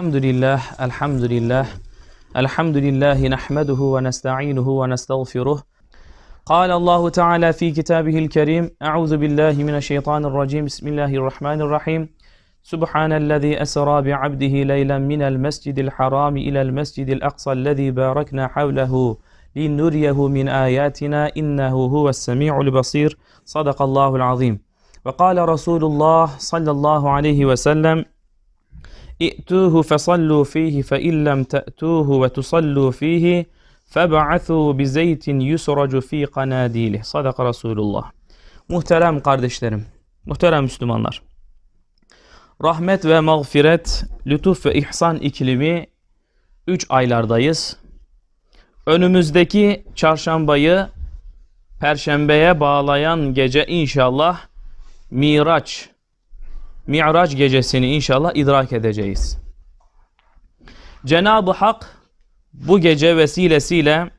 الحمد لله الحمد لله الحمد لله نحمده ونستعينه ونستغفره. قال الله تعالى في كتابه الكريم أعوذ بالله من الشيطان الرجيم بسم الله الرحمن الرحيم. سبحان الذي أسرى بعبده ليلا من المسجد الحرام إلى المسجد الأقصى الذي باركنا حوله لنريه من آياتنا إنه هو السميع البصير. صدق الله العظيم. وقال رسول الله صلى الله عليه وسلم İ'tuhu fesallu fihi fe illem te'tuhu ve tusallu fihi feb'athu bi zeytin yusracu fi kanadilih. Sadaka Resulullah. Muhterem kardeşlerim, muhterem Müslümanlar. Rahmet ve mağfiret, lütuf ve ihsan iklimi 3 aylardayız. Önümüzdeki çarşambayı perşembeye bağlayan gece inşallah Miraç Mi'raç gecesini inşallah idrak edeceğiz. Cenab-ı Hak bu gece vesilesiyle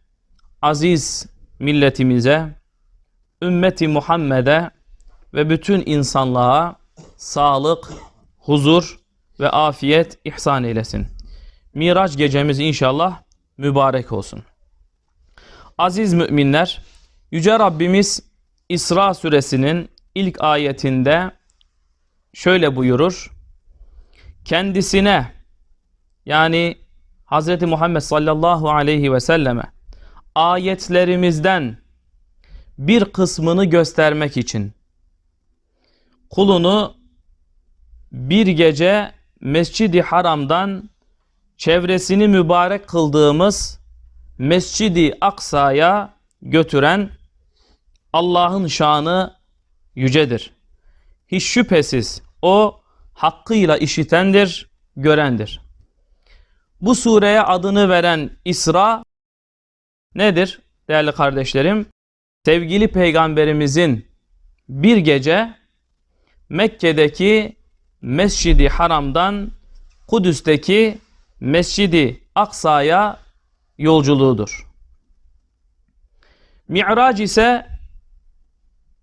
aziz milletimize, ümmeti Muhammed'e ve bütün insanlığa sağlık, huzur ve afiyet ihsan eylesin. Miraç gecemiz inşallah mübarek olsun. Aziz müminler, Yüce Rabbimiz İsra suresinin ilk ayetinde şöyle buyurur. Kendisine yani Hz. Muhammed sallallahu aleyhi ve selleme ayetlerimizden bir kısmını göstermek için kulunu bir gece Mescidi Haram'dan çevresini mübarek kıldığımız Mescidi Aksa'ya götüren Allah'ın şanı yücedir. Hiç şüphesiz o hakkıyla işitendir, görendir. Bu sureye adını veren İsra nedir değerli kardeşlerim? Sevgili peygamberimizin bir gece Mekke'deki Mescidi Haram'dan Kudüs'teki Mescidi Aksa'ya yolculuğudur. Mi'rac ise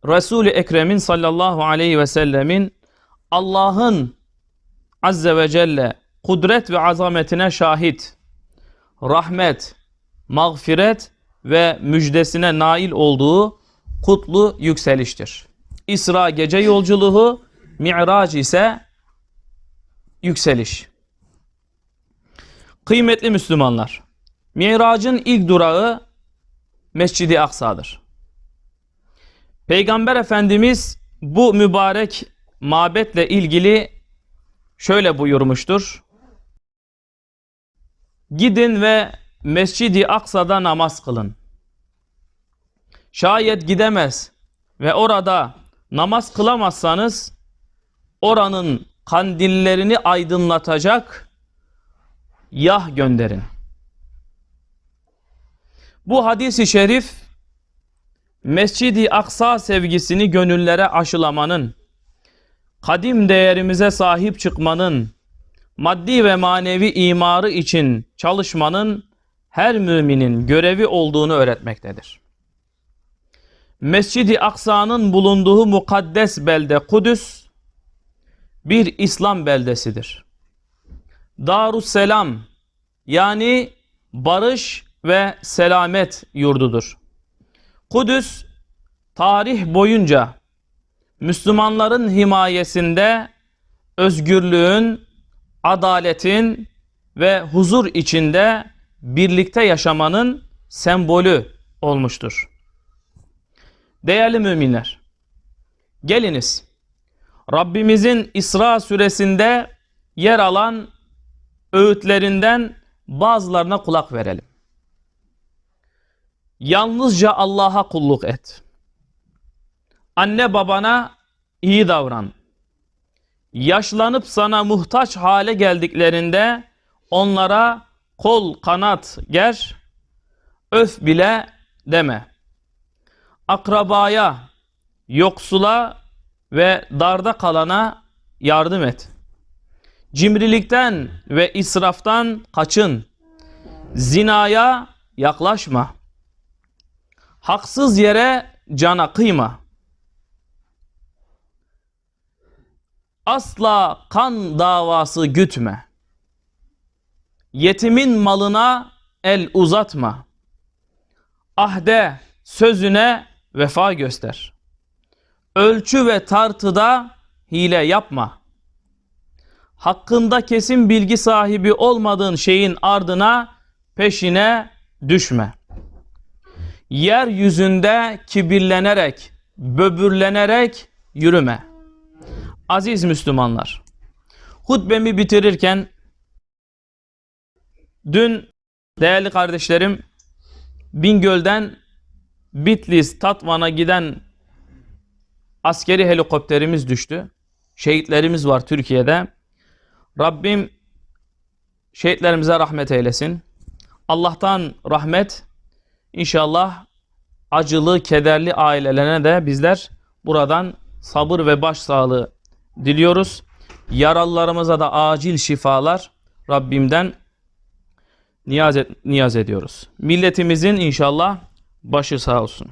Resul-i Ekrem'in sallallahu aleyhi ve sellemin Allah'ın azze ve celle kudret ve azametine şahit, rahmet, mağfiret ve müjdesine nail olduğu kutlu yükseliştir. İsra gece yolculuğu, Mi'rac ise yükseliş. Kıymetli Müslümanlar, Mi'rac'ın ilk durağı Mescidi Aksa'dır. Peygamber Efendimiz bu mübarek mabetle ilgili şöyle buyurmuştur. Gidin ve Mescidi Aksa'da namaz kılın. Şayet gidemez ve orada namaz kılamazsanız oranın kandillerini aydınlatacak yah gönderin. Bu hadisi şerif Mescidi Aksa sevgisini gönüllere aşılamanın, kadim değerimize sahip çıkmanın, maddi ve manevi imarı için çalışmanın her müminin görevi olduğunu öğretmektedir. Mescidi Aksa'nın bulunduğu mukaddes belde Kudüs bir İslam beldesidir. Darusselam yani barış ve selamet yurdudur. Kudüs tarih boyunca Müslümanların himayesinde özgürlüğün, adaletin ve huzur içinde birlikte yaşamanın sembolü olmuştur. Değerli müminler, geliniz Rabbimizin İsra suresinde yer alan öğütlerinden bazılarına kulak verelim. Yalnızca Allah'a kulluk et. Anne babana iyi davran. Yaşlanıp sana muhtaç hale geldiklerinde onlara kol kanat ger, öf bile deme. Akrabaya, yoksula ve darda kalana yardım et. Cimrilikten ve israftan kaçın. Zinaya yaklaşma. Haksız yere cana kıyma. Asla kan davası gütme. Yetimin malına el uzatma. Ahde, sözüne vefa göster. Ölçü ve tartıda hile yapma. Hakkında kesin bilgi sahibi olmadığın şeyin ardına, peşine düşme. Yeryüzünde kibirlenerek, böbürlenerek yürüme. Aziz Müslümanlar, hutbemi bitirirken dün değerli kardeşlerim Bingöl'den Bitlis, Tatvan'a giden askeri helikopterimiz düştü. Şehitlerimiz var Türkiye'de. Rabbim şehitlerimize rahmet eylesin. Allah'tan rahmet inşallah acılı, kederli ailelerine de bizler buradan sabır ve başsağlığı diliyoruz. Yaralılarımıza da acil şifalar Rabbimden niyaz, et- niyaz ediyoruz. Milletimizin inşallah başı sağ olsun.